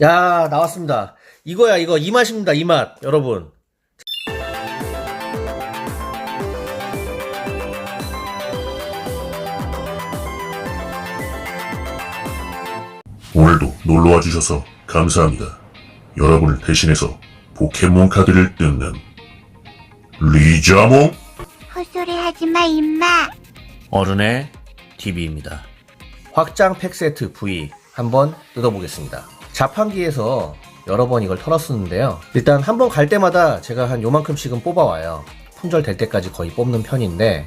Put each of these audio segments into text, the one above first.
야, 나왔습니다. 이거야, 이거. 이 맛입니다, 이 맛. 여러분. 오늘도 놀러와 주셔서 감사합니다. 여러분을 대신해서 포켓몬 카드를 뜯는 리자몽 헛소리 하지 마, 임마. 어른의 TV입니다. 확장 팩 세트 V 한번 뜯어보겠습니다. 자판기에서 여러 번 이걸 털었었는데요. 일단 한 번 갈 때마다 제가 한 요만큼씩은 뽑아와요. 품절 될 때까지 거의 뽑는 편인데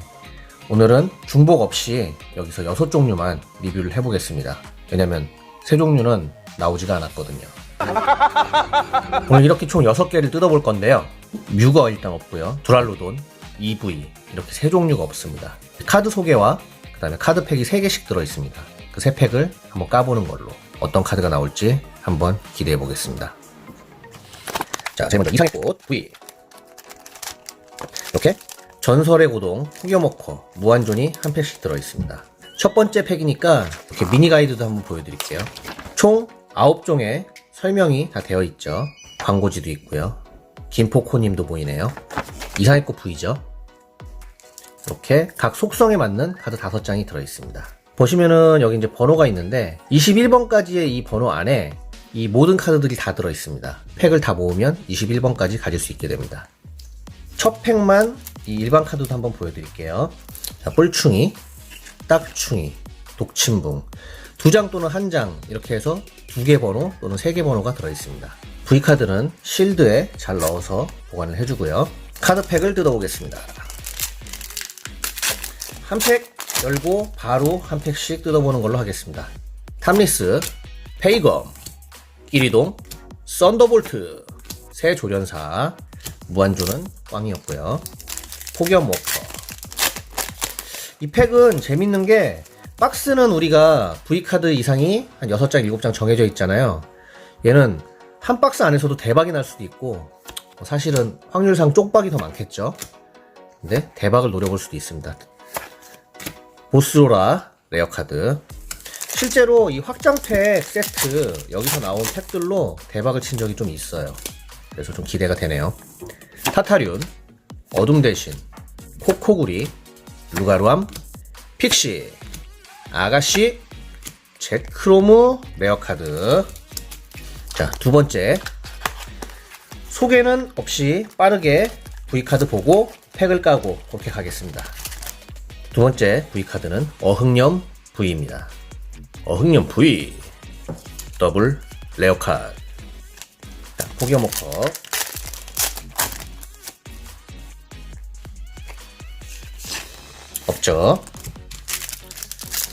오늘은 중복 없이 여기서 여섯 종류만 리뷰를 해보겠습니다. 왜냐면 세 종류는 나오지가 않았거든요. 오늘 이렇게 총 6개를 뜯어볼 건데요. 뮤거 일단 없고요. 두랄로돈, EV 이렇게 세 종류가 없습니다. 카드 소개와 그 다음에 카드팩이 3개씩 들어있습니다. 그세 팩을 한번 까보는 걸로 어떤 카드가 나올지 한번 기대해 보겠습니다. 자, 제일 먼저 이상의 꽃 V 이렇게 전설의 고동, 후겨머커, 무한존이 한 팩씩 들어있습니다. 첫 번째 팩이니까 이렇게 미니 가이드도 한번 보여드릴게요. 총 9종의 설명이 다 되어 있죠. 광고지도 있고요. 김포코님도 보이네요. 이상의 꽃 V죠. 이렇게 각 속성에 맞는 카드 5장이 들어있습니다. 보시면은 여기 이제 번호가 있는데 21번까지의 이 번호 안에 이 모든 카드들이 다 들어 있습니다. 팩을 다 모으면 21번까지 가질 수 있게 됩니다. 첫 팩만 이 일반 카드도 한번 보여드릴게요. 자, 뿔충이, 딱충이, 독침붕 두 장 또는 한 장 이렇게 해서 두 개 번호 또는 세 개 번호가 들어 있습니다. V카드는 실드에 잘 넣어서 보관을 해주고요. 카드 팩을 뜯어보겠습니다. 한 팩 열고 바로 한 팩씩 뜯어보는 걸로 하겠습니다. 탐리스, 페이검, 끼리동, 썬더볼트, 새 조련사, 무한조는 꽝이었고요. 폭염 워커. 이 팩은 재밌는 게 박스는 우리가 V카드 이상이 한 6장, 7장 정해져 있잖아요. 얘는 한 박스 안에서도 대박이 날 수도 있고 사실은 확률상 쪽박이 더 많겠죠. 근데 대박을 노려볼 수도 있습니다. 보스로라 레어 카드 실제로 이 확장팩 세트 여기서 나온 팩들로 대박을 친 적이 좀 있어요. 그래서 좀 기대가 되네요. 타타륜, 어둠 대신, 코코구리, 루가루암, 픽시, 아가씨, 제크로무 레어 카드. 자, 두 번째. 소개는 없이 빠르게 V카드 보고 팩을 까고 그렇게 가겠습니다. 두 번째 V카드는 어흥염 V입니다. 어흥염 V. 더블 레어카드. 자, 포기어모커. 없죠.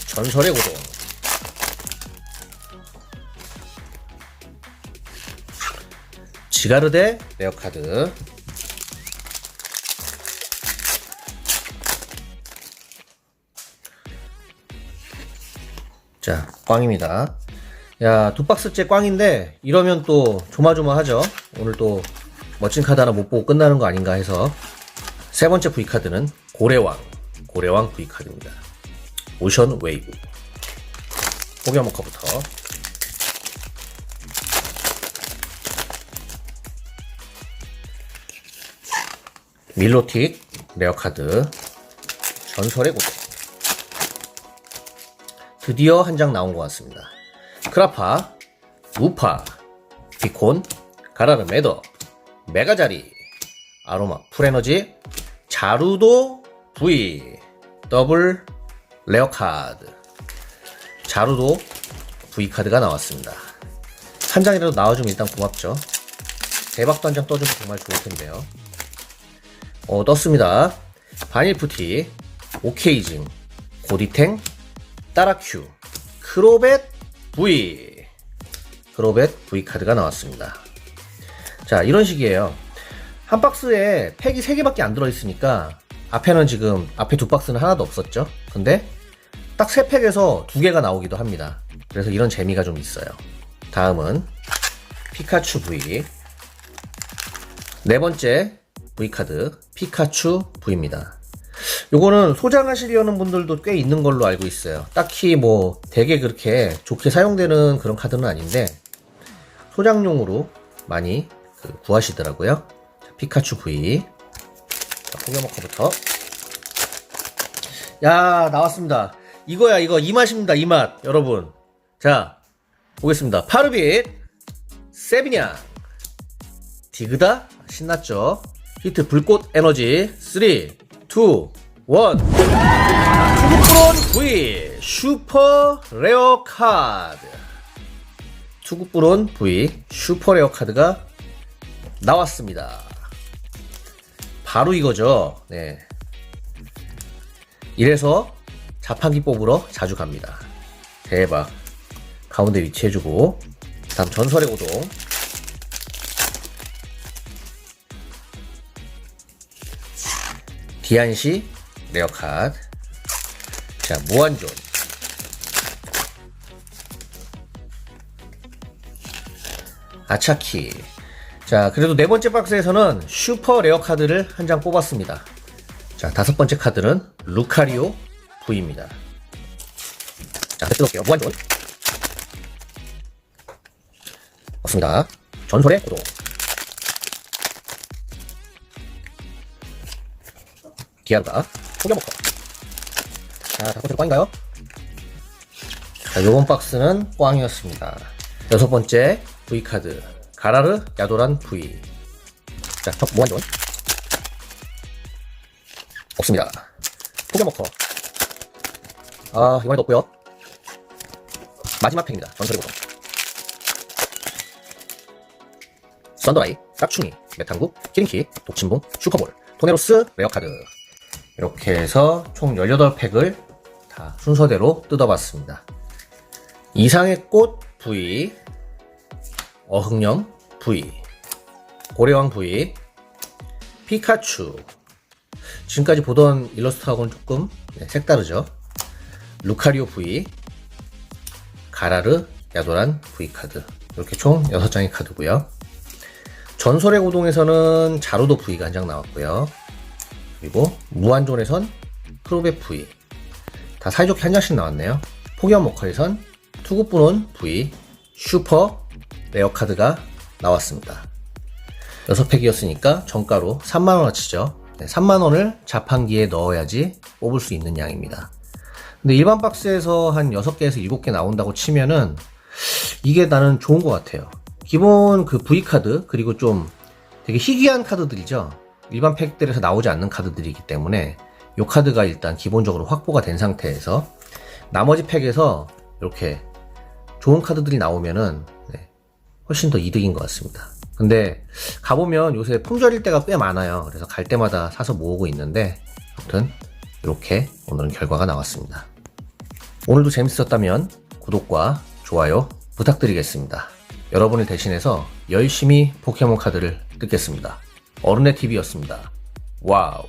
전설의 고동. 지가르데 레어카드. 자, 꽝입니다. 야, 두 박스째 꽝인데, 이러면 또 조마조마하죠? 오늘 또 멋진 카드 하나 못 보고 끝나는 거 아닌가 해서. 세 번째 V카드는 고래왕. 고래왕 V카드입니다. 오션 웨이브. 포기어머커부터. 밀로틱 레어카드. 전설의 고대. 드디어 한 장 나온 것 같습니다. 크라파, 우파, 비콘, 가라르 메더, 메가자리, 아로마 풀에너지, 자루도 V, 더블 레어 카드, 자루도 V카드가 나왔습니다. 한 장이라도 나와주면 일단 고맙죠. 대박도 한장 떠주면 정말 좋을 텐데요. 어, 떴습니다. 바닐푸티, 오케이징, 고디탱, 따라 큐, 크로벳 V. 크로벳 V 카드가 나왔습니다. 자, 이런 식이에요. 한 박스에 팩이 3개밖에 안 들어있으니까 앞에는 지금 앞에 두 박스는 하나도 없었죠. 근데 딱 세 팩에서 두 개가 나오기도 합니다. 그래서 이런 재미가 좀 있어요. 다음은 피카츄 V. 네 번째 V 카드 피카츄 V입니다. 요거는 소장하시려는 분들도 꽤 있는 걸로 알고 있어요. 딱히 뭐 되게 그렇게 좋게 사용되는 그런 카드는 아닌데 소장용으로 많이 그 구하시더라고요. 자, 피카츄 V. 자, 포켓몬커부터. 야, 나왔습니다. 이거야, 이거. 이 맛입니다, 이 맛. 여러분. 자, 보겠습니다. 파르빗, 세비냥, 디그다, 신났죠? 히트 불꽃 에너지, 3, 2, 1. 투구프론 V, 슈퍼 레어 카드. 투구프론 V, 슈퍼 레어 카드가 나왔습니다. 바로 이거죠. 네. 이래서 자판기 뽑으러 자주 갑니다. 대박. 가운데 위치해주고. 다음 전설의 고동. 디안시 레어 카드. 자, 무한존. 아차키. 자, 그래도 네 번째 박스에서는 슈퍼 레어 카드를 한 장 뽑았습니다. 자, 다섯 번째 카드는 루카리오 V입니다. 자, 뜯어볼게요. 무한존. 없습니다. 전설의 고동. 기아루가 포겨먹고. 자, 다섯 번째 꽝인가요? 자, 요번 박스는 꽝이었습니다. 여섯 번째 V카드. 가라르 야도란 V. 자, 첫 무한존. 없습니다. 포겨먹고. 아, 이번에도 없고요 마지막 팩입니다. 전설의 고동. 썬더라이, 깍충이, 메탄구, 키링키, 독침봉, 슈퍼볼, 토네로스, 레어카드. 이렇게 해서 총 18팩을 다 순서대로 뜯어봤습니다. 이상의 꽃 V, 어흥염 V, 고래왕 V, 피카츄. 지금까지 보던 일러스트하고는 조금 네, 색다르죠. 루카리오 V, 가라르, 야도란 V카드. 이렇게 총 6장의 카드고요. 전설의 고동에서는 자루도 V가 한 장 나왔고요. 그리고 무한존에선 프로베 V. 다 사이좋게 한 장씩 나왔네요. 포기한 모커에선 투구분원 V, 슈퍼, 레어 카드가 나왔습니다. 6팩이었으니까 정가로 3만원어치죠. 3만원을 자판기에 넣어야지 뽑을 수 있는 양입니다. 근데 일반 박스에서 한 6개에서 7개 나온다고 치면은 이게 나는 좋은 것 같아요. 기본 그 V카드, 그리고 좀 되게 희귀한 카드들이죠. 일반 팩들에서 나오지 않는 카드들이기 때문에 이 카드가 일단 기본적으로 확보가 된 상태에서 나머지 팩에서 이렇게 좋은 카드들이 나오면은 네, 훨씬 더 이득인 것 같습니다. 근데 가보면 요새 품절일 때가 꽤 많아요. 그래서 갈 때마다 사서 모으고 있는데 아무튼 이렇게 오늘은 결과가 나왔습니다. 오늘도 재밌었다면 구독과 좋아요 부탁드리겠습니다. 여러분을 대신해서 열심히 포켓몬 카드를 뜯겠습니다. 어른의 TV였습니다. 와우.